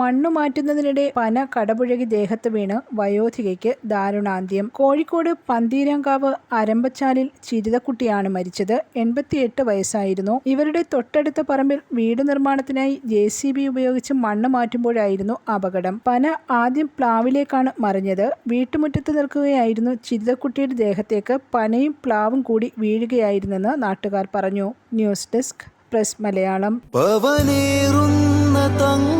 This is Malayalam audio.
മണ്ണു മാറ്റുന്നതിനിടെ പന കടപുഴകി ദേഹത്ത് വീണ് വയോധികയ്ക്ക് ദാരുണാന്ത്യം. കോഴിക്കോട് പന്തീരാങ്കാവ് അരമ്പച്ചാലിൽ ചിരിതക്കുട്ടിയാണ് മരിച്ചത്. എൺപത്തിയെട്ട് വയസ്സായിരുന്നു. ഇവരുടെ തൊട്ടടുത്ത പറമ്പിൽ വീട് നിർമ്മാണത്തിനായി ജെ ഉപയോഗിച്ച് മണ്ണ് മാറ്റുമ്പോഴായിരുന്നു അപകടം. പന ആദ്യം പ്ലാവിലേക്കാണ് മറിഞ്ഞത്. വീട്ടുമുറ്റത്ത് നിൽക്കുകയായിരുന്നു ചിരിതക്കുട്ടിയുടെ ദേഹത്തേക്ക്. പനയും പ്ലാവും കൂടി വീഴുകയായിരുന്നെന്ന് നാട്ടുകാർ പറഞ്ഞു. News desk press Malayalam. തങ്കമാണു